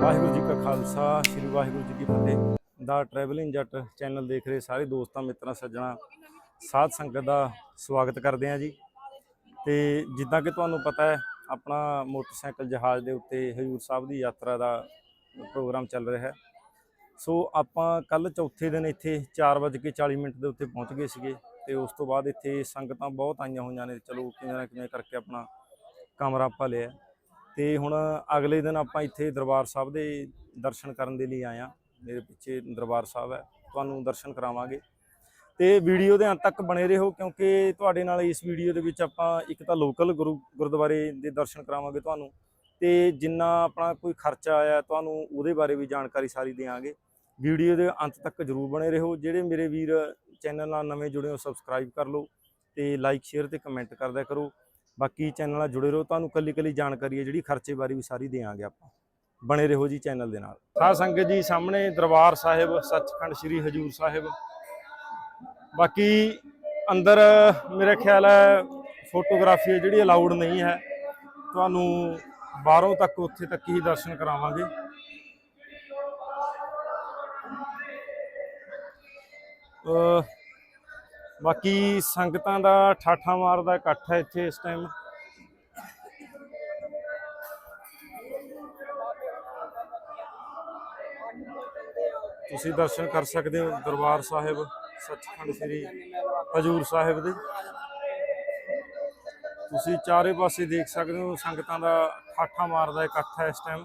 ਵਾਹਿਗੁਰੂ ਜੀ ਕਾ ਖਾਲਸਾ, ਸ੍ਰੀ ਵਾਹਿਗੁਰੂ ਜੀ ਕੀ ਫਤਿਹ। ਦਾ ਟਰੈਵਲਿੰਗ ਜੱਟ ਚੈਨਲ ਦੇਖ ਰਹੇ ਸਾਰੇ ਦੋਸਤਾਂ, ਮਿੱਤਰਾਂ, ਸੱਜਣਾ, ਸਾਧ ਸੰਗਤ ਦਾ ਸਵਾਗਤ ਕਰਦੇ ਹਾਂ ਜੀ। ਤੇ ਜਿੱਦਾਂ ਕਿ ਤੁਹਾਨੂੰ ਪਤਾ ਹੈ, ਆਪਣਾ ਮੋਟਰਸਾਈਕਲ ਜਹਾਜ਼ ਦੇ ਉੱਤੇ ਹਜੂਰ ਸਾਹਿਬ ਦੀ ਯਾਤਰਾ ਦਾ ਪ੍ਰੋਗਰਾਮ ਚੱਲ ਰਿਹਾ ਹੈ। ਸੋ ਆਪਾਂ ਕੱਲ ਚੌਥੇ ਦਿਨ ਇੱਥੇ 4:40 ਮਿੰਟ ਦੇ ਉੱਤੇ ਪਹੁੰਚ ਗਏ ਸੀਗੇ ਤੇ ਉਸ ਤੋਂ ਬਾਅਦ ਇੱਥੇ ਸੰਗਤਾਂ ਬਹੁਤ ਆਈਆਂ ਹੋਈਆਂ ਨੇ। ਚਲੋ ਕਿਵੇਂ ਨਾ ਕਿਵੇਂ ਕਰਕੇ ਆਪਣਾ ਕਮਰਾ ਆਪਾਂ ਲਿਆ। ਤੇ ਹੁਣ ਅਗਲੇ ਦਿਨ ਆਪਾਂ ਇੱਥੇ ਦਰਬਾਰ ਸਾਹਿਬ ਦੇ ਦਰਸ਼ਨ ਕਰਨ ਦੇ ਲਈ ਆਏ ਆ ਮੇਰੇ ਪਿੱਛੇ ਦਰਬਾਰ ਸਾਹਿਬ ਹੈ, ਤੁਹਾਨੂੰ ਦਰਸ਼ਨ ਕਰਾਵਾਂਗੇ। ਤੇ ਵੀਡੀਓ ਦੇ ਅੰਤ ਤੱਕ ਬਣੇ ਰਹੋ, ਕਿਉਂਕਿ ਤੁਹਾਡੇ ਨਾਲ ਇਸ ਵੀਡੀਓ ਦੇ ਵਿੱਚ ਆਪਾਂ ਇੱਕ ਤਾਂ ਲੋਕਲ ਗੁਰੂ ਗੁਰਦੁਆਰੇ ਦੇ ਦਰਸ਼ਨ ਕਰਾਵਾਂਗੇ ਤੁਹਾਨੂੰ, ਤੇ ਜਿੰਨਾ ਆਪਣਾ ਕੋਈ ਖਰਚਾ ਆਇਆ ਤੁਹਾਨੂੰ ਉਹਦੇ ਬਾਰੇ ਵੀ ਜਾਣਕਾਰੀ ਸਾਰੀ ਦੇਵਾਂਗੇ ਵੀਡੀਓ ਦੇ ਅੰਤ ਤੱਕ ਜਰੂਰ ਬਣੇ ਰਹੋ, ਜਿਹੜੇ ਮੇਰੇ ਵੀਰ ਚੈਨਲ ਨਾਲ ਨਵੇਂ ਜੁੜੇ ਹੋ ਸਬਸਕ੍ਰਾਈਬ ਕਰ ਲਓ ਤੇ ਲਾਈਕ ਸ਼ੇਅਰ ਤੇ ਕਮੈਂਟ ਕਰਦਿਆ ਕਰੋ। ਬਾਕੀ ਚੈਨਲ ਨਾਲ ਜੁੜੇ ਰਹੋ, ਤੁਹਾਨੂੰ ਕੱਲੀ ਕੱਲੀ ਜਾਣਕਾਰੀ ਹੈ ਜਿਹੜੀ ਖਰਚੇ ਬਾਰੇ ਵੀ ਸਾਰੀ ਦੇਵਾਂਗੇ ਆਪਾਂ। ਬਣੇ ਰਹੋ ਜੀ ਚੈਨਲ ਦੇ ਨਾਲ। ਸਾਧ ਸੰਗਤ ਜੀ ਸਾਹਮਣੇ ਦਰਬਾਰ ਸਾਹਿਬ, ਸੱਚਖੰਡ ਸ੍ਰੀ ਹਜੂਰ ਸਾਹਿਬ। ਬਾਕੀ ਅੰਦਰ ਮੇਰੇ ਖਿਆਲ ਹੈ ਫੋਟੋਗ੍ਰਾਫੀ ਹੈ ਜਿਹੜੀ ਅਲਾਉਡ ਨਹੀਂ ਹੈ। ਤੁਹਾਨੂੰ ਬਾਹਰੋਂ ਤੱਕ, ਉੱਥੇ ਤੱਕ ਹੀ ਦਰਸ਼ਨ ਕਰਾਵਾਂਗੇ। ਅਹ ਬਾਕੀ ਸੰਗਤਾਂ ਦਾ ਠਾਠਾ ਮਾਰਦਾ ਇਕੱਠ ਹੈ ਇੱਥੇ ਇਸ ਟਾਈਮ ਤੁਸੀਂ ਦਰਸ਼ਨ ਕਰ ਸਕਦੇ ਹੋ ਦਰਬਾਰ ਸਾਹਿਬ, ਸੱਚਖੰਡ ਸ੍ਰੀ ਹਜੂਰ ਸਾਹਿਬ ਦੇ। ਤੁਸੀਂ ਚਾਰੇ ਪਾਸੇ ਦੇਖ ਸਕਦੇ ਹੋ, ਸੰਗਤਾਂ ਦਾ ਠਾਠਾ ਮਾਰਦਾ ਇਕੱਠ ਹੈ ਇਸ ਟਾਈਮ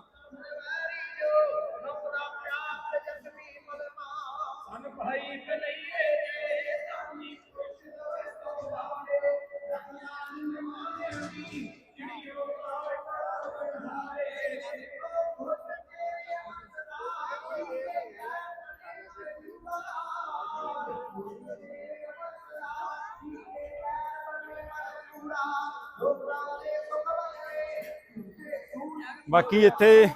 ਬਾਕੀ ਇੱਥੇ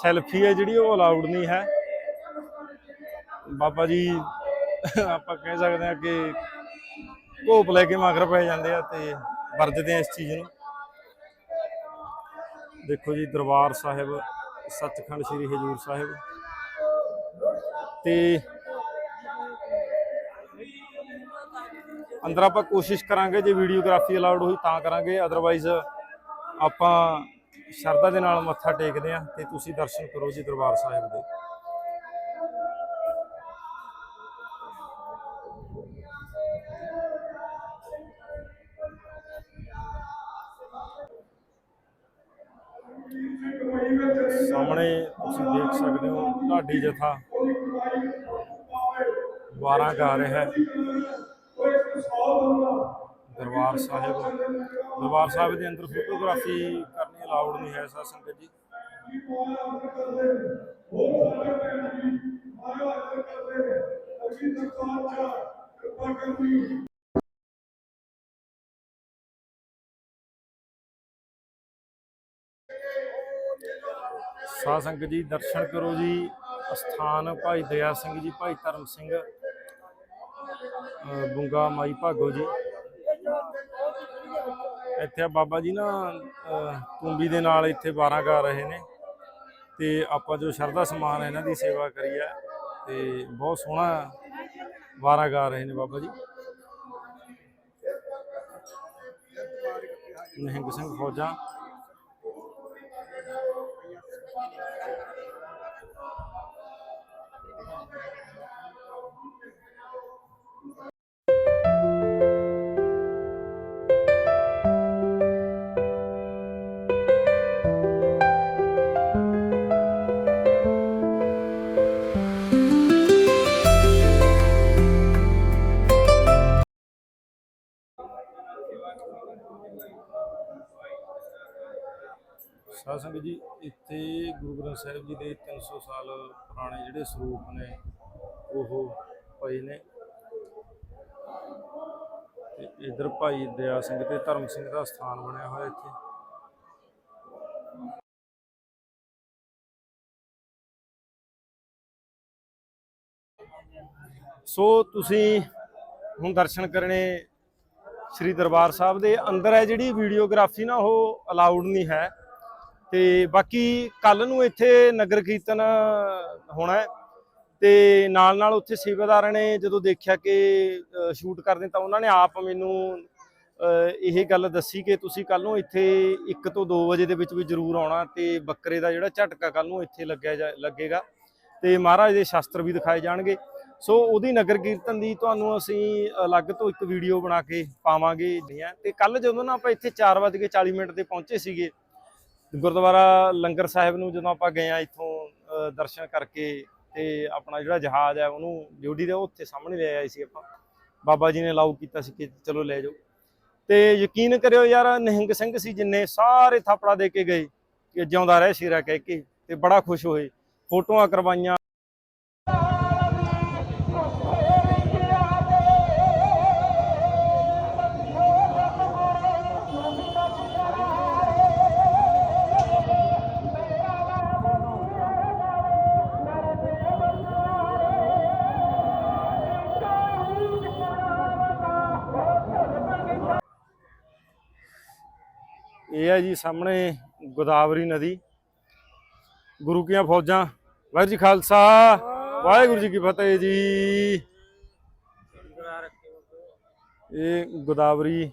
ਸੈਲਫੀ ਹੈ ਜਿਹੜੀ, ਉਹ ਅਲਾਉਡ ਨਹੀਂ ਹੈ। ਬਾਬਾ ਜੀ, ਆਪਾਂ ਕਹਿ ਸਕਦੇ ਹਾਂ ਕਿ ਘੋਪ ਲੈ ਕੇ ਮਗਰ ਪੈ ਜਾਂਦੇ ਆ ਤੇ ਵਰਜਦੇ ਆ ਇਸ ਚੀਜ਼ ਨੂੰ। ਦੇਖੋ ਜੀ, ਦਰਬਾਰ ਸਾਹਿਬ, ਸੱਚਖੰਡ ਸ੍ਰੀ ਹਜੂਰ ਸਾਹਿਬ। ਤੇ ਅੰਦਰ ਆਪਾਂ ਕੋਸ਼ਿਸ਼ ਕਰਾਂਗੇ, ਜੇ ਵੀਡੀਓਗ੍ਰਾਫੀ ਅਲਾਉਡ ਹੋਈ ਤਾਂ ਕਰਾਂਗੇ ਅਦਰਵਾਈਜ਼ ਆਪਾਂ ਸ਼ਰਧਾ ਦੇ ਨਾਲ ਮੱਥਾ ਟੇਕਦੇ ਆ ਤੇ ਤੁਸੀਂ ਦਰਸ਼ਨ ਕਰੋ ਜੀ ਦਰਬਾਰ ਸਾਹਿਬ ਦੇ। ਸਾਹਮਣੇ ਤੁਸੀਂ ਦੇਖ ਸਕਦੇ ਹੋ ਢਾਡੀ ਜਥਾ। 12 ਗਾ ਰਿਹਾ ਹੈ। ਦਰਬਾਰ ਸਾਹਿਬ। ਦਰਬਾਰ ਸਾਹਿਬ ਦੇ ਅੰਦਰ ਫੋਟੋਗ੍ਰਾਫੀ ਅਲਾਉਡ ਨਹੀਂ ਹੈ ਸਾਧ ਸੰਗਤ ਜੀ। ਸਾਧ ਸੰਗਤ ਜੀ, ਦਰਸ਼ਨ ਕਰੋ ਜੀ। ਅਸਥਾਨ ਭਾਈ ਦਇਆ ਸਿੰਘ ਜੀ, ਭਾਈ ਧਰਮ ਸਿੰਘ, ਅਹ ਮਾਈ ਭਾਗੋ ਜੀ। ਇੱਥੇ ਆ ਬਾਬਾ ਜੀ ਨਾ, ਅਹ, ਤੁੰਬੀ ਦੇ ਨਾਲ ਇੱਥੇ 12 ਗਾ ਰਹੇ ਨੇ। ਤੇ ਆਪਾਂ ਜੋ ਸ਼ਰਧਾ ਸਮਾਨ ਇਹਨਾਂ ਦੀ ਸੇਵਾ ਕਰੀ ਹੈ ਤੇ ਬਹੁਤ ਸੋਹਣਾ 12 ਗਾ ਰਹੇ ਨੇ ਬਾਬਾ ਜੀ। ਨਿਹੰਗ ਸਿੰਘ ਫੌਜਾਂ। ਸਾਧ ਸੰਗਤ ਜੀ, ਇੱਥੇ ਗੁਰੂ ਗ੍ਰੰਥ ਸਾਹਿਬ ਜੀ ਦੇ 300 ਸਾਲ ਪੁਰਾਣੇ ਜਿਹੜੇ ਸਰੂਪ ਨੇ, ਉਹ ਪਏ ਨੇ। ਤੇ ਇਧਰ ਭਾਈ ਦਇਆ ਸਿੰਘ ਤੇ ਧਰਮ ਸਿੰਘ ਦਾ ਸਥਾਨ ਬਣਿਆ ਹੋਇਆ ਇੱਥੇ। ਸੋ ਤੁਸੀਂ ਹੁਣ ਦਰਸ਼ਨ ਕਰਨੇ ਸ੍ਰੀ ਦਰਬਾਰ ਸਾਹਿਬ ਦੇ ਅੰਦਰ ਹੈ, ਜਿਹੜੀ ਵੀਡੀਓਗ੍ਰਾਫੀ ਨਾ, ਉਹ ਅਲਾਉਡ ਨਹੀਂ ਹੈ। ਤੇ ਬਾਕੀ ਕੱਲ ਨੂੰ ਇੱਥੇ ਨਗਰ ਕੀਰਤਨ ਹੋਣਾ ਹੈ। ਤੇ ਨਾਲ ਨਾਲ ਉੱਥੇ ਸੇਵਾਦਾਰਾਂ ਨੇ ਜਦੋਂ ਦੇਖਿਆ ਕਿ ਸ਼ੂਟ ਕਰਦੇ ਤਾਂ ਉਹਨਾਂ ਨੇ ਆਪ ਮੈਨੂੰ ਇਹ ਗੱਲ ਦੱਸੀ ਕਿ ਤੁਸੀਂ ਕੱਲ ਨੂੰ ਇੱਥੇ 1 ਤੋਂ 2 ਵਜੇ ਦੇ ਵਿੱਚ ਵੀ ਜ਼ਰੂਰ ਆਉਣਾ ਤੇ ਬੱਕਰੇ ਦਾ ਜਿਹੜਾ ਝਟਕਾ ਕੱਲ ਨੂੰ ਇੱਥੇ ਲੱਗਿਆ ਜਾ- ਲੱਗੇਗਾ ਤੇ ਮਹਾਰਾਜ ਦੇ ਸ਼ਾਸਤਰ ਵੀ ਦਿਖਾਏ ਜਾਣਗੇ। ਸੋ ਉਹਦੀ ਨਗਰ ਕੀਰਤਨ ਦੀ ਤੁਹਾਨੂੰ ਅਸੀਂ ਅਲੱਗ ਤੋਂ ਇੱਕ ਵੀਡੀਓ ਬਣਾ ਕੇ ਪਾਵਾਂਗੇ। ਤੇ ਕੱਲ ਜਦੋਂ ਨਾ ਆਪਾਂ ਇੱਥੇ 4:40 ਮਿੰਟ ਤੇ ਪਹੁੰਚੇ ਸੀਗੇ ਗੁਰਦੁਆਰਾ ਲੰਗਰ ਸਾਹਿਬ ਨੂੰ ਜਦੋਂ ਆਪਾਂ ਗਏ ਆ ਇੱਥੋਂ ਦਰਸ਼ਨ ਕਰਕੇ ਤੇ ਆਪਣਾ ਜਿਹੜਾ ਜਹਾਜ਼ ਹੈ ਉਹਨੂੰ ਡਿਊਟੀ ਦੇ ਉੱਥੇ ਸਾਹਮਣੇ ਲੈ ਆਏ ਸੀ ਆਪਾਂ। ਬਾਬਾ ਜੀ ਨੇ ਅਲਾਉ ਕੀਤਾ ਸੀ ਕਿ ਚਲੋ ਲੈ ਜਾਓ। ਤੇ ਯਕੀਨ ਕਰਿਓ ਯਾਰ, ਨਿਹੰਗ ਸਿੰਘ ਸੀ ਜਿੰਨੇ ਸਾਰੇ ਥਾਪੜਾ ਦੇ ਕੇ ਗਏ, ਕਿ ਜਿਉਂਦਾ ਰਹਿ ਸ਼ੇਰਾ ਕਹਿ ਕੇ ਤੇ ਬੜਾ ਖੁਸ਼ ਹੋਏ। ਫੋਟੋਆਂ ਕਰਵਾਈਆਂ। ਇਹ ਹੈ ਜੀ ਸਾਹਮਣੇ ਗੋਦਾਵਰੀ ਨਦੀ। ਗੁਰੂ ਕੀਆਂ ਫੌਜਾਂ। ਵਾਹਿਗੁਰੂ ਜੀ ਖਾਲਸਾ। ਵਾਹਿਗੁਰੂ ਜੀ ਕੀ ਫਤਿਹ ਜੀ। ਇਹ ਗੋਦਾਵਰੀ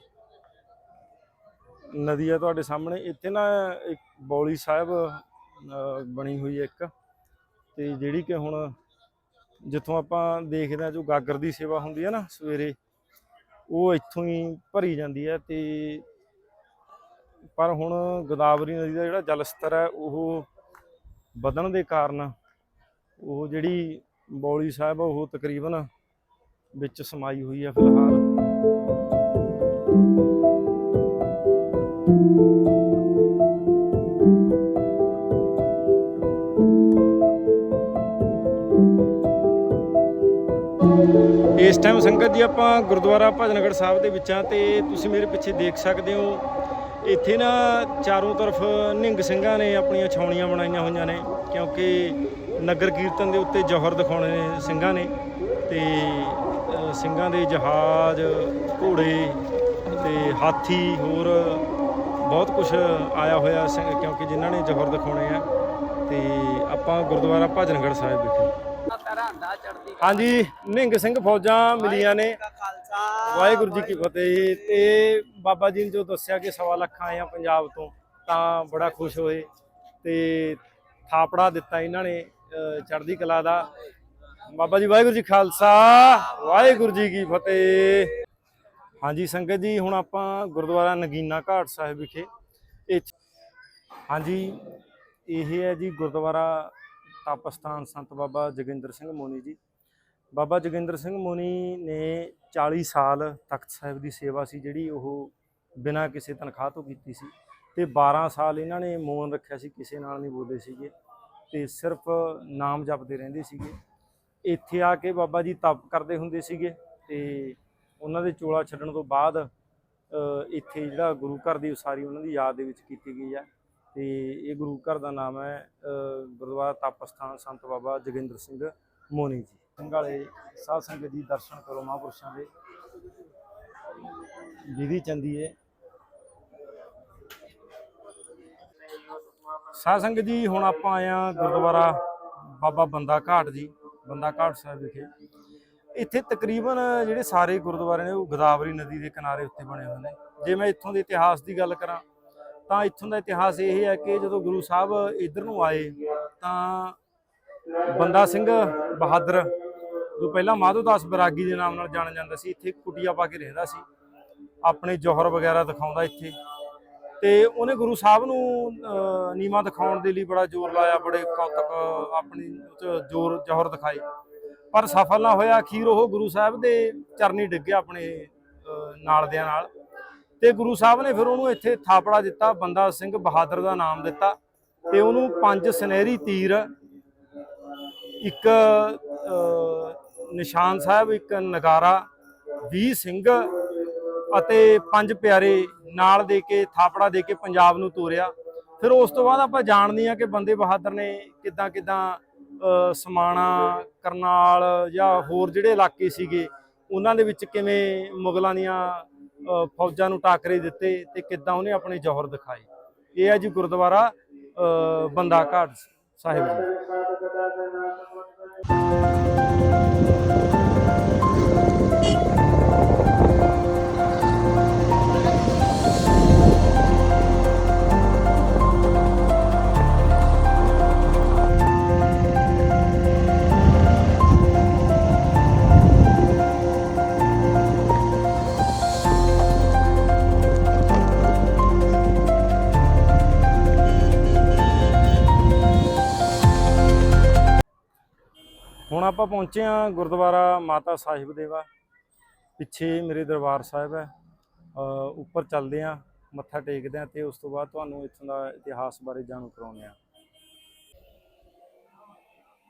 ਨਦੀ ਆ ਤੁਹਾਡੇ ਸਾਹਮਣੇ। ਇੱਥੇ ਨਾ ਇੱਕ ਬੌਲੀ ਸਾਹਿਬ ਬਣੀ ਹੋਈ ਹੈ ਇੱਕ। ਤੇ ਜਿਹੜੀ ਕਿ ਹੁਣ ਜਿੱਥੋਂ ਆਪਾਂ ਦੇਖਦੇ ਹਾਂ ਜੋ ਗਾਗਰ ਦੀ ਸੇਵਾ ਹੁੰਦੀ ਹੈ ਨਾ ਸਵੇਰੇ, ਉਹ ਇੱਥੋਂ ਹੀ ਭਰੀ ਜਾਂਦੀ ਹੈ ਤੇ ਪਰ ਹੁਣ ਗੋਦਾਵਰੀ ਨਦੀ ਦਾ ਜਿਹੜਾ ਜਲ ਸਤਰ ਹੈ, ਉਹ ਵਧਣ ਦੇ ਕਾਰਨ ਉਹ ਜਿਹੜੀ ਬੌਲੀ ਸਾਹਿਬ ਉਹ ਤਕਰੀਬਨ ਵਿੱਚ ਸਮਾਈ ਹੋਈ ਹੈ ਫਿਲਹਾਲ। ਇਸ ਟਾਈਮ ਸੰਗਤ ਜੀ, ਆਪਾਂ ਗੁਰਦੁਆਰਾ ਭਜਨਗੜ ਸਾਹਿਬ ਦੇ ਵਿੱਚ ਆ ਤੇ ਤੁਸੀਂ ਮੇਰੇ ਪਿੱਛੇ ਦੇਖ ਸਕਦੇ ਹੋ। ਇੱਥੇ ਨਾ ਚਾਰੋਂ ਤਰਫ ਨਿੰਗ ਸਿੰਘਾਂ ਨੇ ਆਪਣੀਆਂ ਛਾਉਣੀਆਂ ਬਣਾਈਆਂ ਹੋਈਆਂ ਨੇ ਕਿਉਂਕਿ ਨਗਰ ਕੀਰਤਨ ਦੇ ਉੱਤੇ ਜੋਹਰ ਦਿਖਾਉਣੇ ਨੇ ਸਿੰਘਾਂ ਨੇ ਤੇ ਸਿੰਘਾਂ ਦੇ ਜਹਾਜ਼ ਘੋੜੇ ਤੇ ਹਾਥੀ ਹੋਰ ਬਹੁਤ ਕੁਝ ਆਇਆ ਹੋਇਆ ਸਿੰਘ- ਕਿਉਂਕਿ ਜਿਨ੍ਹਾਂ ਨੇ ਜੋਹਰ ਦਿਖਾਉਣੇ ਆ ਤੇ ਆਪਾਂ ਗੁਰਦੁਆਰਾ ਭਜਨਗੜ ਸਾਹਿਬ ਵਿਖੇ। ਹਾਂਜੀ ਨਿੰਗ ਸਿੰਘ ਫੌਜਾਂ ਮਿਲੀਆਂ ਨੇ। ਵਾਹਿਗੁਰੂ ਜੀ ਕੀ ਫਤਿਹ। ਤੇ ਬਾਬਾ ਜੀ ਨੇ ਜੋ ਦੱਸਿਆ ਕਿ ਸਵਾ ਲੱਖ ਆਏ ਆ ਪੰਜਾਬ ਤੋਂ, ਤਾਂ ਬੜਾ ਖੁਸ਼ ਹੋਏ ਤੇ ਥਾਪੜਾ ਦਿੱਤਾ ਇਹਨਾਂ ਨੇ ਚੜ੍ਹਦੀ ਕਲਾ ਦਾ। ਬਾਬਾ ਜੀ, ਵਾਹਿਗੁਰੂ ਜੀ ਖਾਲਸਾ, ਵਾਹਿਗੁਰੂ ਜੀ ਕੀ ਫਤਿਹ। ਹਾਂਜੀ, ਸੰਗਤ ਜੀ, ਹੁਣ ਆਪਾਂ ਗੁਰਦੁਆਰਾ ਨਗੀਨਾ ਘਾਟ ਸਾਹਿਬ ਵਿਖੇ। ਇਹ ਹਾਂਜੀ, ਇਹ ਹੈ ਜੀ ਗੁਰਦੁਆਰਾ ਤਪਸਥਾਨ ਸੰਤ ਬਾਬਾ ਜੋਗਿੰਦਰ ਸਿੰਘ ਮੋਨੀ ਜੀ। ਬਾਬਾ ਜੋਗਿੰਦਰ ਸਿੰਘ ਮੋਨੀ ਨੇ 40 ਸਾਲ ਤਖਤ ਸਾਹਿਬ ਦੀ ਸੇਵਾ ਸੀ ਜਿਹੜੀ ਉਹ ਬਿਨਾਂ ਕਿਸੇ ਤਨਖਾਹ ਤੋਂ ਕੀਤੀ ਸੀ ਤੇ 12 ਸਾਲ ਇਹਨਾਂ ਨੇ ਮੌਨ ਰੱਖਿਆ ਸੀ, ਕਿਸੇ ਨਾਲ ਨਹੀਂ ਬੋਲੇ ਸੀਗੇ ਤੇ ਸਿਰਫ ਨਾਮ ਜਪਦੇ ਰਹਿੰਦੇ ਸੀਗੇ। ਇੱਥੇ ਆ ਕੇ ਬਾਬਾ ਜੀ ਤਪ ਕਰਦੇ ਹੁੰਦੇ ਸੀਗੇ ਤੇ ਉਹਨਾਂ ਦੇ ਚੋਲਾ ਛੱਡਣ ਤੋਂ ਬਾਅਦ ਇੱਥੇ ਜਿਹੜਾ ਗੁਰੂ ਘਰ ਦੀ ਉਸਾਰੀ ਉਹਨਾਂ ਦੀ ਯਾਦ ਦੇ ਵਿੱਚ ਕੀਤੀ ਗਈ ਹੈ ਤੇ ਇਹ ਗੁਰੂ ਘਰ ਦਾ ਨਾਮ ਹੈ ਗੁਰਦੁਆਰਾ ਤਪ ਸਥਾਨ ਸੰਤ ਬਾਬਾ ਜੋਗਿੰਦਰ ਸਿੰਘ ਮੋਨੀ ਜੀ। ਸਿੰਘ ਵਾਲੇ ਸਾਧ ਸੰਗਤ ਜੀ ਦਰਸ਼ਨ ਕਰੋ ਮਹਾਂਪੁਰਸ਼ਾਂ ਦੇ। ਵਿਧੀ ਚੰਦੀ ਹੈ ਸਾਧ ਸੰਗਤ ਜੀ, ਹੁਣ ਆਪਾਂ ਆਏ ਆ ਗੁਰਦੁਆਰਾ ਬਾਬਾ ਬੰਦਾ ਘਾਟ ਜੀ, ਬੰਦਾ ਘਾਟ ਸਾਹਿਬ ਵਿਖੇ। ਇੱਥੇ ਤਕਰੀਬਨ ਜਿਹੜੇ ਸਾਰੇ ਗੁਰਦੁਆਰੇ ਨੇ, ਉਹ ਗੋਦਾਵਰੀ ਨਦੀ ਦੇ ਕਿਨਾਰੇ ਉੱਤੇ ਬਣੇ ਹੋਏ ਨੇ। ਜੇ ਮੈਂ ਇੱਥੋਂ ਦੇ ਇਤਿਹਾਸ ਦੀ ਗੱਲ ਕਰਾਂ, ਤਾਂ ਇੱਥੋਂ ਦਾ ਇਤਿਹਾਸ ਇਹ ਹੈ ਕਿ ਜਦੋਂ ਗੁਰੂ ਸਾਹਿਬ ਇੱਧਰ ਨੂੰ ਆਏ, ਤਾਂ ਬੰਦਾ ਸਿੰਘ ਬਹਾਦਰ ਜੋ ਪਹਿਲਾਂ ਮਾਧੋਦਾਸ ਬਰਾਗੀ ਦੇ ਨਾਮ ਨਾਲ ਜਾਣਿਆ ਜਾਂਦਾ ਸੀ ਇੱਥੇ ਕੁਟੀਆ ਪਾ ਕੇ ਰਹਿੰਦਾ ਸੀ। ਆਪਣੇ ਜੋਹਰ ਵਗੈਰਾ ਦਿਖਾਉਂਦਾ ਇੱਥੇ। ਤੇ ਉਹਨੇ ਗੁਰੂ ਸਾਹਿਬ ਨੂੰ ਅਹ, ਨੀਵਾਂ ਦਿਖਾਉਣ ਦੇ ਲਈ ਬੜਾ ਜ਼ੋਰ ਲਾਇਆ ਬੜੇ ਕੌਤਕ ਆਪਣੀ ਜ਼ੋਰ ਜੋਹਰ ਦਿਖਾਏ ਪਰ ਸਫਲ ਨਾ ਹੋਇਆ ਅਖੀਰ ਉਹ ਗੁਰੂ ਸਾਹਿਬ ਦੇ ਚਰਨੀ ਡਿੱਗਿਆ ਆਪਣੇ ਨਾਲਦਿਆਂ ਨਾਲ। ਦਿਆਂ ਤੇ ਗੁਰੂ ਸਾਹਿਬ ਨੇ ਫਿਰ ਉਹਨੂੰ ਇੱਥੇ ਥਾਪੜਾ ਦਿੱਤਾ ਬੰਦਾ ਸਿੰਘ ਬਹਾਦਰ ਦਾ ਨਾਮ ਦਿੱਤਾ ਤੇ ਉਹਨੂੰ ਪੰਜ ਸੁਨਹਿਰੀ ਤੀਰ ਇੱਕ ਨਿਸ਼ਾਨ ਸਾਹਿਬ, ਇੱਕ ਨਗਾਰਾ 20 ਸਿੰਘ ਅਤੇ ਪੰਜ ਪਿਆਰੇ ਨਾਲ ਦੇ ਕੇ, ਥਾਪੜਾ ਦੇ ਕੇ ਪੰਜਾਬ ਨੂੰ ਤੋਰਿਆ। ਫਿਰ ਉਸ ਤੋਂ ਬਾਅਦ ਆਪਾਂ ਜਾਣਦੇ ਹਾਂ ਕਿ ਬੰਦੇ ਬਹਾਦਰ ਨੇ ਕਿੱਦਾਂ ਕਿੱਦਾਂ ਸਮਾਣਾ, ਕਰਨਾਲ ਜਾਂ ਹੋਰ ਜਿਹੜੇ ਇਲਾਕੇ ਸੀਗੇ, ਉਹਨਾਂ ਦੇ ਵਿੱਚ ਕਿਵੇਂ ਮੁਗਲਾਂ ਦੀਆਂ ਫੌਜਾਂ ਨੂੰ ਟਾਕਰੇ ਦਿੱਤੇ ਤੇ ਕਿੱਦਾਂ ਉਹਨੇ ਆਪਣੇ ਜ਼ੋਹਰ ਦਿਖਾਏ। ਇਹ ਹੈ ਜੀ ਗੁਰਦੁਆਰਾ ਬੰਦਾ ਘਾਟ ਸਾਹਿਬ ਜੀ। ਆਪਾਂ ਪਹੁੰਚੇ ਹਾਂ ਗੁਰਦੁਆਰਾ ਮਾਤਾ ਸਾਹਿਬ ਦੇਵਾ ਪਿੱਛੇ ਮੇਰੇ ਦਰਬਾਰ ਸਾਹਿਬ ਹੈ। ਉੱਪਰ ਚੱਲਦੇ ਹਾਂ, ਮੱਥਾ ਟੇਕਦੇ ਹਾਂ ਤੇ ਉਸ ਤੋਂ ਬਾਅਦ ਤੁਹਾਨੂੰ ਇੱਥੋਂ ਦਾ ਇਤਿਹਾਸ ਬਾਰੇ ਜਾਣੂ ਕਰਾਉਂਦੇ ਹਾਂ।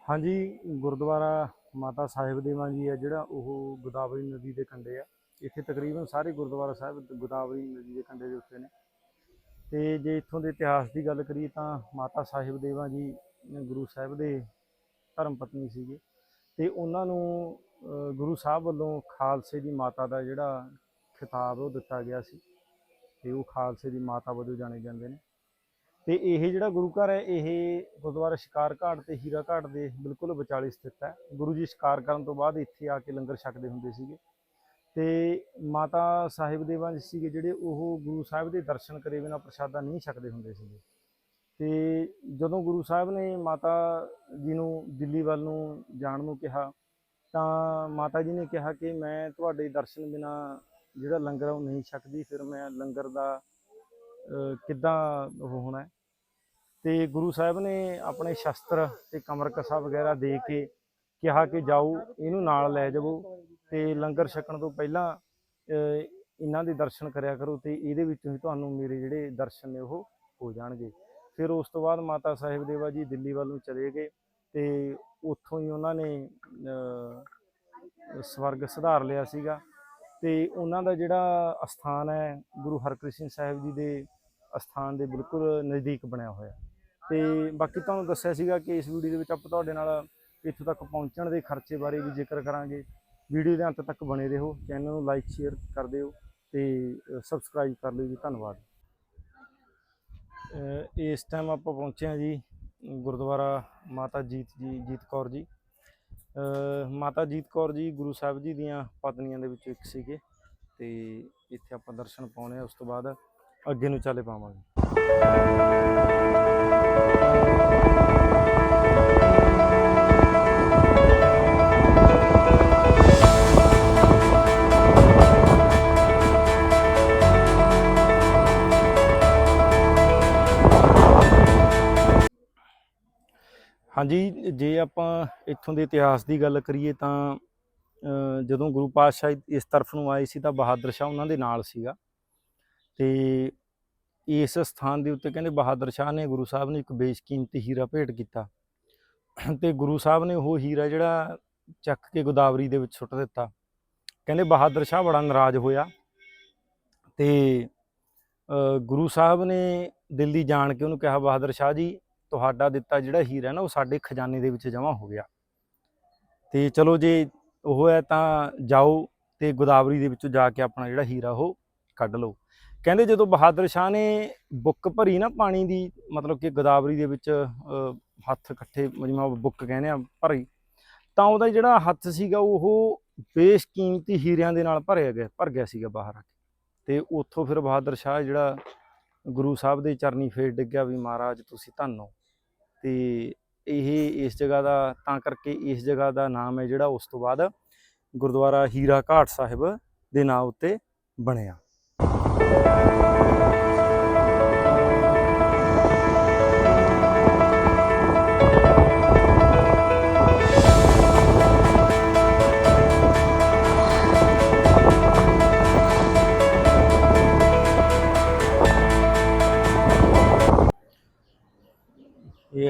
ਹਾਂਜੀ, ਗੁਰਦੁਆਰਾ ਮਾਤਾ ਸਾਹਿਬ ਦੇਵਾ ਜੀ ਹੈ ਜਿਹੜਾ ਉਹ ਗੋਦਾਵਰੀ ਨਦੀ ਦੇ ਕੰਢੇ ਆ। ਇੱਥੇ ਤਕਰੀਬਨ ਸਾਰੇ ਗੁਰਦੁਆਰਾ ਸਾਹਿਬ ਗੋਦਾਵਰੀ ਨਦੀ ਦੇ ਕੰਢੇ ਦੇ ਉੱਤੇ ਨੇ। ਤੇ ਜੇ ਇੱਥੋਂ ਦੇ ਇਤਿਹਾਸ ਦੀ ਗੱਲ ਕਰੀਏ ਤਾਂ ਮਾਤਾ ਸਾਹਿਬ ਦੇਵਾ ਜੀ ਗੁਰੂ ਸਾਹਿਬ ਦੇ ਧਰਮ ਪਤਨੀ ਸੀਗੇ। ਤੇ ਉਹਨਾਂ ਨੂੰ ਗੁਰੂ ਸਾਹਿਬ ਵੱਲੋਂ ਖਾਲਸੇ ਦੀ ਮਾਤਾ ਦਾ ਜਿਹੜਾ ਖਿਤਾਬ ਉਹ ਦਿੱਤਾ ਗਿਆ ਸੀ ਤੇ ਉਹ ਖਾਲਸੇ ਦੀ ਮਾਤਾ ਵਜੋਂ ਜਾਣੇ ਜਾਂਦੇ ਨੇ। ਤੇ ਇਹ ਜਿਹੜਾ ਗੁਰੂ ਘਰ ਹੈ, ਇਹ ਗੁਰਦੁਆਰਾ ਸ਼ਿਕਾਰ ਘਾਟ ਤੇ ਹੀਰਾ ਘਾਟ ਦੇ ਬਿਲਕੁਲ ਵਿਚਾਲੇ ਸਥਿਤ ਹੈ। ਗੁਰੂ ਜੀ ਸ਼ਿਕਾਰ ਕਰਨ ਤੋਂ ਬਾਅਦ ਇੱਥੇ ਆ ਕੇ ਲੰਗਰ ਛਕਦੇ ਹੁੰਦੇ ਸੀਗੇ। ਤੇ ਮਾਤਾ ਸਾਹਿਬ ਦੇਵਾਂ ਜੀ ਸੀਗੇ ਜਿਹੜੇ, ਉਹ ਗੁਰੂ ਸਾਹਿਬ ਦੇ ਦਰਸ਼ਨ ਕਰੇ ਬਿਨਾਂ ਪ੍ਰਸ਼ਾਦਾ ਨਹੀਂ ਛਕਦੇ ਹੁੰਦੇ ਸੀਗੇ। ਤੇ ਜਦੋਂ ਗੁਰੂ ਸਾਹਿਬ ਨੇ ਮਾਤਾ ਜੀ ਨੂੰ ਦਿੱਲੀ ਵੱਲ ਨੂੰ ਜਾਣ ਨੂੰ ਕਿਹਾ, ਤਾਂ ਮਾਤਾ ਜੀ ਨੇ ਕਿਹਾ ਕਿ ਮੈਂ ਤੁਹਾਡੇ ਦਰਸ਼ਨ ਬਿਨਾ ਜਿਹੜਾ ਲੰਗਰ ਉਹ ਨਹੀਂ ਛਕਦੀ, ਫਿਰ ਮੈਂ ਲੰਗਰ ਦਾ ਕਿੱਦਾਂ ਉਹ ਹੋਣਾ ਹੈ? ਤੇ ਗੁਰੂ ਸਾਹਿਬ ਨੇ ਆਪਣੇ ਸ਼ਸਤਰ ਤੇ ਕਮਰ ਕਸਾ ਵਗੈਰਾ ਦੇ ਕੇ ਕਿਹਾ ਕਿ ਜਾਓ, ਇਹਨੂੰ ਨਾਲ ਲੈ ਜਾਵੋ ਤੇ ਲੰਗਰ ਛਕਣ ਤੋਂ ਪਹਿਲਾਂ ਇਹਨਾਂ ਦੇ ਦਰਸ਼ਨ ਕਰਿਆ ਕਰੋ ਤੇ ਇਹਦੇ ਵਿੱਚੋਂ ਹੀ ਤੁਹਾਨੂੰ ਮੇਰੇ ਜਿਹੜੇ ਦਰਸ਼ਨ ਨੇ ਉਹ ਹੋ ਜਾਣਗੇ ਫਿਰ ਉਸ ਤੋਂ ਬਾਅਦ ਮਾਤਾ ਸਾਹਿਬ ਦੇਵਾ ਜੀ ਦਿੱਲੀ ਵੱਲ ਨੂੰ ਚਲੇ ਗਏ ਤੇ ਉੱਥੋਂ ਹੀ ਉਹਨਾਂ ਨੇ ਸਵਰਗ ਸੁਧਾਰ ਲਿਆ ਸੀਗਾ ਤੇ ਉਹਨਾਂ ਦਾ ਜਿਹੜਾ ਅਸਥਾਨ ਹੈ ਗੁਰੂ ਹਰਕ੍ਰਿਸ਼ਨ ਸਾਹਿਬ ਜੀ ਦੇ ਅਸਥਾਨ ਦੇ ਬਿਲਕੁਲ ਨਜ਼ਦੀਕ ਬਣਿਆ ਹੋਇਆ। ਤੇ ਬਾਕੀ ਤੁਹਾਨੂੰ ਦੱਸਿਆ ਸੀਗਾ ਕਿ ਇਸ ਵੀਡੀਓ ਦੇ ਵਿੱਚ ਆਪਾਂ ਤੁਹਾਡੇ ਨਾਲ ਇੱਥੋਂ ਤੱਕ ਪਹੁੰਚਣ ਦੇ ਖਰਚੇ ਬਾਰੇ ਵੀ ਜ਼ਿਕਰ ਕਰਾਂਗੇ। ਵੀਡੀਓ ਦੇ ਅੰਤ ਤੱਕ ਬਣੇ ਰਹੋ, ਚੈਨਲ ਨੂੰ ਲਾਈਕ ਸ਼ੇਅਰ ਕਰ ਦਿਓ ਤੇ ਸਬਸਕ੍ਰਾਈਬ ਕਰ ਲਿਓ ਜੀ। ਧੰਨਵਾਦ। ਇਸ ਟਾਈਮ ਆਪਾਂ ਪਹੁੰਚੇ ਹਾਂ ਜੀ ਗੁਰਦੁਆਰਾ ਮਾਤਾ ਜੀਤ ਜੀ, ਜੀਤ ਕੌਰ ਜੀ। ਮਾਤਾ ਜੀਤ ਕੌਰ ਜੀ ਗੁਰੂ ਸਾਹਿਬ ਜੀ ਦੀਆਂ ਪਤਨੀਆਂ ਦੇ ਵਿੱਚੋਂ ਇੱਕ ਸੀਗੇ। ਤੇ ਇੱਥੇ ਆਪਾਂ ਦਰਸ਼ਨ ਪਾਉਣੇ ਆ, ਉਸ ਤੋਂ ਬਾਅਦ ਅੱਗੇ ਨੂੰ ਚਾਲੇ ਪਾਵਾਂਗੇ। ਹਾਂਜੀ, ਜੇ ਆਪਾਂ ਇੱਥੋਂ ਦੇ ਇਤਿਹਾਸ ਦੀ ਗੱਲ ਕਰੀਏ ਤਾਂ ਜਦੋਂ ਗੁਰੂ ਪਾਤਸ਼ਾਹ ਇਸ ਤਰਫ ਨੂੰ ਆਏ ਸੀ ਤਾਂ ਬਹਾਦਰ ਸ਼ਾਹ ਉਹਨਾਂ ਦੇ ਨਾਲ ਸੀਗਾ। ਤੇ ਇਸ ਸਥਾਨ ਦੇ ਉੱਤੇ ਕਹਿੰਦੇ ਬਹਾਦਰ ਸ਼ਾਹ ਨੇ ਗੁਰੂ ਸਾਹਿਬ ਨੂੰ ਇੱਕ ਬੇਸ਼ਕੀਮਤੀ ਹੀਰਾ ਭੇਟ ਕੀਤਾ। ਤੇ ਗੁਰੂ ਸਾਹਿਬ ਨੇ ਉਹ ਹੀਰਾ ਜਿਹੜਾ ਚੱਕ ਕੇ ਗੋਦਾਵਰੀ ਦੇ ਵਿੱਚ ਸੁੱਟ ਦਿੱਤਾ। ਕਹਿੰਦੇ ਬਹਾਦਰ ਸ਼ਾਹ ਬੜਾ ਨਾਰਾਜ਼ ਹੋਇਆ। ਤੇ ਗੁਰੂ ਸਾਹਿਬ ਨੇ ਦਿੱਲੀ ਜਾਣ ਕੇ ਉਹਨੂੰ ਕਿਹਾ, ਬਹਾਦਰ ਸ਼ਾਹ ਜੀ ਤੁਹਾਡਾ ਦਿੱਤਾ ਜਿਹੜਾ ਹੀਰਾ ਨਾ, ਉਹ ਸਾਡੇ ਖਜ਼ਾਨੇ ਦੇ ਵਿੱਚ ਜਮ੍ਹਾਂ ਹੋ ਗਿਆ। ਤੇ ਚਲੋ ਜੇ ਉਹ ਹੈ ਤਾਂ ਜਾਓ ਤੇ ਗੋਦਾਵਰੀ ਦੇ ਵਿੱਚੋਂ ਜਾ ਕੇ ਆਪਣਾ ਜਿਹੜਾ ਹੀਰਾ ਉਹ ਕੱਢ ਲਓ। ਕਹਿੰਦੇ ਜਦੋਂ ਬਹਾਦਰ ਸ਼ਾਹ ਨੇ ਬੁੱਕ ਭਰੀ ਨਾ ਪਾਣੀ ਦੀ, ਮਤਲਬ ਕਿ ਗੋਦਾਵਰੀ ਦੇ ਵਿੱਚ ਹੱਥ ਇਕੱਠੇ, ਜਿਵੇਂ ਬੁੱਕ ਕਹਿੰਦੇ ਆ ਭਰੀ, ਤਾਂ ਉਹਦਾ ਜਿਹੜਾ ਹੱਥ ਸੀਗਾ ਉਹ ਬੇਸ਼ਕੀਮਤੀ ਹੀਰਿਆਂ ਦੇ ਨਾਲ ਭਰਿਆ ਗਿਆ, ਭਰ ਗਿਆ ਸੀਗਾ ਬਾਹਰ ਆ ਕੇ। ਤੇ ਉੱਥੋਂ ਫਿਰ ਬਹਾਦਰ ਸ਼ਾਹ ਜਿਹੜਾ ਗੁਰੂ ਸਾਹਿਬ ਦੇ ਚਰਨੀ ਫੇਰ ਡਿੱਗਿਆ ਵੀ ਮਹਾਰਾਜ ਤੁਸੀਂ ਧੰਨੋ ਹੋ। ਤੇ ਇਹ ਇਸ ਜਗ੍ਹਾ ਦਾ, ਤਾਂ ਕਰਕੇ ਇਸ ਜਗ੍ਹਾ ਦਾ ਨਾਮ ਹੈ ਜਿਹੜਾ ਉਸ ਤੋਂ ਬਾਅਦ ਗੁਰਦੁਆਰਾ ਹੀਰਾ ਘਾਟ ਸਾਹਿਬ ਦੇ ਨਾਂ ਉੱਤੇ ਬਣਿਆ।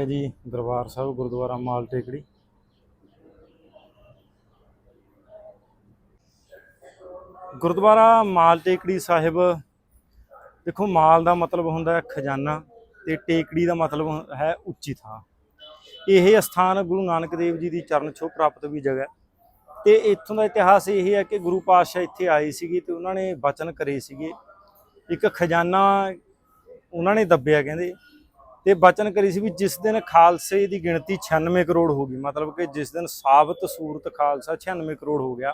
ਹੈ ਜੀ ਦਰਬਾਰ ਸਾਹਿਬ, ਗੁਰਦੁਆਰਾ ਮਾਲ ਟੇਕੜੀ। ਗੁਰਦੁਆਰਾ ਮਾਲ ਟੇਕੜੀ ਸਾਹਿਬ, ਦੇਖੋ ਮਾਲ ਦਾ ਮਤਲਬ ਹੁੰਦਾ ਹੈ ਖਜ਼ਾਨਾ ਤੇ ਟੇਕੜੀ ਦਾ ਮਤਲਬ ਹੈ ਉੱਚੀ ਥਾਂ। ਇਹ ਅਸਥਾਨ ਗੁਰੂ ਨਾਨਕ ਦੇਵ ਜੀ ਦੀ ਚਰਨ ਛੋਹ ਪ੍ਰਾਪਤ ਵੀ ਜਗ੍ਹਾ ਤੇ ਇੱਥੋਂ ਦਾ ਇਤਿਹਾਸ ਇਹ ਹੈ ਕਿ ਗੁਰੂ ਪਾਤਸ਼ਾਹ ਇੱਥੇ ਆਏ ਸੀਗੇ ਤੇ ਉਹਨਾਂ ਨੇ ਬਚਨ ਕਰੇ ਸੀਗੇ। ਇੱਕ ਖਜ਼ਾਨਾ ਉਹਨਾਂ ਨੇ ਦੱਬਿਆ, ਕਹਿੰਦੇ ਤੇ ਬਚਨ ਕਰੀ ਸੀ ਵੀ ਜਿਸ ਦਿਨ ਖਾਲਸੇ ਦੀ ਗਿਣਤੀ 96 ਕਰੋੜ ਹੋ ਗਈ, ਮਤਲਬ ਕਿ ਜਿਸ ਦਿਨ ਸਾਬਤ ਸੂਰਤ ਖਾਲਸਾ 96 ਕਰੋੜ ਹੋ ਗਿਆ,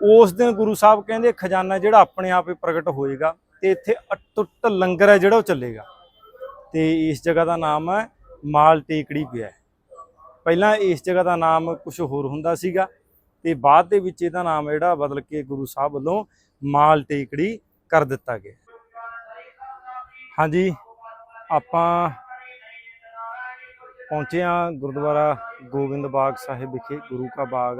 ਉਸ ਦਿਨ ਗੁਰੂ ਸਾਹਿਬ ਕਹਿੰਦੇ ਖਜ਼ਾਨਾ ਜਿਹੜਾ ਆਪਣੇ ਆਪ ਹੀ ਪ੍ਰਗਟ ਹੋਏਗਾ ਤੇ ਇੱਥੇ ਅਟੁੱਟ ਲੰਗਰ ਹੈ ਜਿਹੜਾ ਉਹ ਚੱਲੇਗਾ। ਤੇ ਇਸ ਜਗ੍ਹਾ ਦਾ ਨਾਮ ਹੈ ਮਾਲ ਟੇਕੜੀ ਪਿਆ ਪਹਿਲਾਂ ਇਸ ਜਗ੍ਹਾ ਦਾ ਨਾਮ ਕੁਝ ਹੋਰ ਹੁੰਦਾ ਸੀਗਾ ਤੇ ਬਾਅਦ ਦੇ ਵਿੱਚ ਇਹਦਾ ਨਾਮ ਜਿਹੜਾ ਬਦਲ ਕੇ ਗੁਰੂ ਸਾਹਿਬ ਵੱਲੋਂ ਮਾਲ ਟੇਕੜੀ ਕਰ ਦਿੱਤਾ ਗਿਆ। ਹਾਂਜੀ, ਆਪਾਂ ਪਹੁੰਚੇ ਹਾਂ ਗੁਰਦੁਆਰਾ ਗੋਬਿੰਦ ਬਾਗ ਸਾਹਿਬ ਵਿਖੇ, ਗੁਰੂ ਕਾ ਬਾਗ।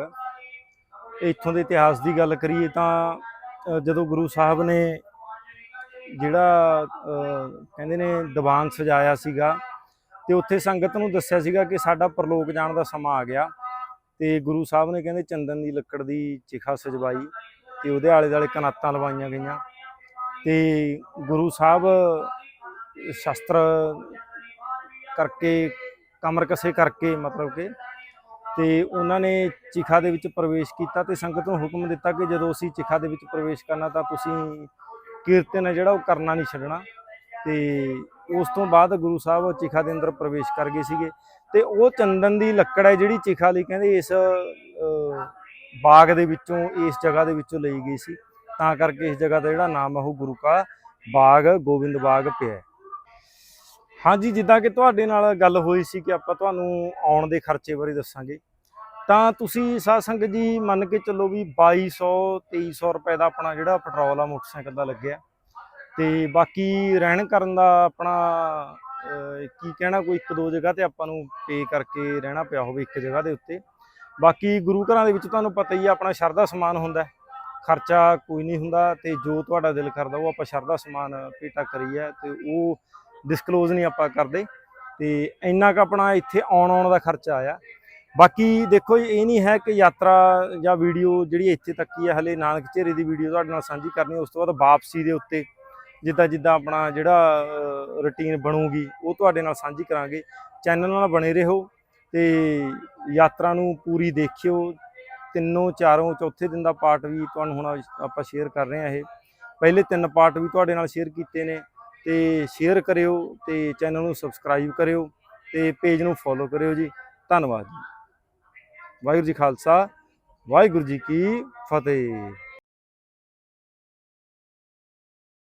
ਇੱਥੋਂ ਦੇ ਇਤਿਹਾਸ ਦੀ ਗੱਲ ਕਰੀਏ ਤਾਂ ਜਦੋਂ ਗੁਰੂ ਸਾਹਿਬ ਨੇ ਜਿਹੜਾ ਕਹਿੰਦੇ ਨੇ ਦੀਵਾਨ ਸਜਾਇਆ ਸੀਗਾ ਤੇ ਉੱਥੇ ਸੰਗਤ ਨੂੰ ਦੱਸਿਆ ਸੀਗਾ ਕਿ ਸਾਡਾ ਪਰਲੋਕ ਜਾਣ ਦਾ ਸਮਾਂ ਆ ਗਿਆ ਤੇ ਗੁਰੂ ਸਾਹਿਬ ਨੇ ਕਹਿੰਦੇ ਚੰਦਨ ਦੀ ਲੱਕੜ ਦੀ ਚਿਖਾ ਸਜਵਾਈ ਤੇ ਉਹਦੇ ਆਲੇ ਦੁਆਲੇ ਕਨਾਤਾਂ ਲਵਾਈਆਂ ਗਈਆਂ ਤੇ ਗੁਰੂ ਸਾਹਿਬ ਸ਼ਸਤਰ ਕਰਕੇ ਕਮਰ ਕਸੇ ਕਰਕੇ ਮਤਲਬ ਕਿ ਤੇ ਉਹਨਾਂ ਨੇ ਚਿਖਾ ਦੇ ਵਿੱਚ ਪ੍ਰਵੇਸ਼ ਕੀਤਾ ਤੇ ਸੰਗਤ ਨੂੰ ਹੁਕਮ ਦਿੱਤਾ ਕਿ ਜਦੋਂ ਅਸੀਂ ਚਿਖਾ ਦੇ ਵਿੱਚ ਪ੍ਰਵੇਸ਼ ਕਰਨਾ ਤਾਂ ਤੁਸੀਂ ਕੀਰਤਨ ਹੈ ਜਿਹੜਾ ਉਹ ਕਰਨਾ ਨਹੀਂ ਛੱਡਣਾ। ਤੇ ਉਸ ਤੋਂ ਬਾਅਦ ਗੁਰੂ ਸਾਹਿਬ ਚਿਖਾ ਦੇ ਅੰਦਰ ਪ੍ਰਵੇਸ਼ ਕਰ ਗਏ ਸੀਗੇ ਤੇ ਉਹ ਚੰਦਨ ਦੀ ਲੱਕੜ ਹੈ ਜਿਹੜੀ ਚਿਖਾ ਲਈ ਕਹਿੰਦੇ ਇਸ ਬਾਗ ਦੇ ਵਿੱਚੋਂ, ਇਸ ਜਗ੍ਹਾ ਦੇ ਵਿੱਚੋਂ ਲਈ ਗਈ ਸੀ। ਤਾਂ ਕਰਕੇ ਇਸ ਜਗ੍ਹਾ ਦਾ ਜਿਹੜਾ ਨਾਮ ਹੈ ਉਹ ਗੁਰੂ ਕਾ ਬਾਗ, ਗੋਬਿੰਦ ਬਾਗ ਪਿਆ ਹਾਂਜੀ, ਜਿੱਦਾਂ ਕਿ ਤੁਹਾਡੇ ਨਾਲ ਗੱਲ ਹੋਈ ਸੀ ਕਿ ਆਪਾਂ ਤੁਹਾਨੂੰ ਆਉਣ ਦੇ ਖਰਚੇ ਬਾਰੇ ਦੱਸਾਂਗੇ। ਤਾਂ ਤੁਸੀਂ ਸਾਧ ਸੰਗਤ ਜੀ ਮੰਨ ਕੇ ਚੱਲੋ ਵੀ 2200 2300 ਰੁਪਏ ਦਾ ਆਪਣਾ ਜਿਹੜਾ ਪੈਟਰੋਲ ਆ, ਮੋਟਰਸਾਈਕਲ ਦਾ ਲੱਗਿਆ। ਤੇ ਬਾਕੀ ਰਹਿਣ ਕਰਨ ਦਾ ਆਪਣਾ ਕੀ ਕਹਿਣਾ, ਕੋਈ ਇੱਕ ਦੋ ਜਗ੍ਹਾ ਤੇ ਆਪਾਂ ਨੂੰ ਪੇ ਕਰਕੇ ਰਹਿਣਾ ਪਿਆ ਹੋਵੇ ਇੱਕ ਜਗ੍ਹਾ ਦੇ ਉੱਤੇ। ਬਾਕੀ ਗੁਰੂ ਘਰਾਂ ਦੇ ਵਿੱਚ ਤੁਹਾਨੂੰ ਪਤਾ ਹੀ ਆ, ਆਪਣਾ ਸ਼ਰਧਾ ਸਮਾਨ ਹੁੰਦਾ। ਖਰਚਾ ਕੋਈ ਨਹੀਂ ਹੁੰਦਾ ਤੇ ਜੋ ਤੁਹਾਡਾ ਦਿਲ ਕਰਦਾ ਉਹ ਆਪਾਂ ਸ਼ਰਧਾ ਸਮਾਨ ਪੇਟਾ ਕਰੀਏ ਤੇ ਉਹ ਡਿਸਕਲੋਜ਼ ਨਹੀਂ ਆਪਾਂ ਕਰਦੇ। ਤੇ ਇੰਨਾ ਕੁ ਆਪਣਾ ਇੱਥੇ ਆਉਣ ਆਉਣ ਦਾ ਖਰਚਾ ਆਇਆ। ਬਾਕੀ ਦੇਖੋ ਜੀ, ਇਹ ਨਹੀਂ ਹੈ ਕਿ ਯਾਤਰਾ ਜਾਂ ਵੀਡੀਓ ਜਿਹੜੀ ਇੱਥੇ ਤੱਕ ਹੀ ਹੈ ਹਲੇ ਨਾਨਕ ਝੇਰੇ ਦੀ ਵੀਡੀਓ ਤੁਹਾਡੇ ਨਾਲ ਸਾਂਝੀ ਕਰਨੀ ਉਸ ਤੋਂ ਬਾਅਦ ਵਾਪਸੀ ਦੇ ਉੱਤੇ ਜਿੱਦਾਂ ਜਿੱਦਾਂ ਆਪਣਾ ਜਿਹੜਾ ਰੁਟੀਨ ਬਣੂਗੀ ਉਹ ਤੁਹਾਡੇ ਨਾਲ ਸਾਂਝੀ ਕਰਾਂਗੇ। ਚੈਨਲ ਨਾਲ ਬਣੇ ਰਹੋ ਤੇ ਯਾਤਰਾ ਨੂੰ ਪੂਰੀ ਦੇਖਿਓ। ਤਿੰਨੋਂ ਚਾਰੋਂ ਚੌਥੇ ਦਿਨ ਦਾ ਪਾਰਟ ਵੀ ਤੁਹਾਨੂੰ ਹੁਣ ਆਪਾਂ ਸ਼ੇਅਰ ਕਰ ਰਹੇ ਹਾਂ ਇਹ। ਪਹਿਲੇ ਤਿੰਨ ਪਾਰਟ ਵੀ ਤੁਹਾਡੇ ਨਾਲ ਸ਼ੇਅਰ ਕੀਤੇ ਨੇ। ਤੇ ਸ਼ੇਅਰ ਕਰਿਓ ਤੇ ਚੈਨਲ ਨੂੰ ਸਬਸਕ੍ਰਾਈਬ ਕਰਿਓ ਤੇ ਪੇਜ ਨੂੰ ਫੋਲੋ ਕਰਿਓ ਜੀ। ਧੰਨਵਾਦ ਜੀ। ਵਾਹਿਗੁਰੂ ਜੀ ਖਾਲਸਾ, ਵਾਹਿਗੁਰੂ ਜੀ ਕੀ ਫਤਿਹ।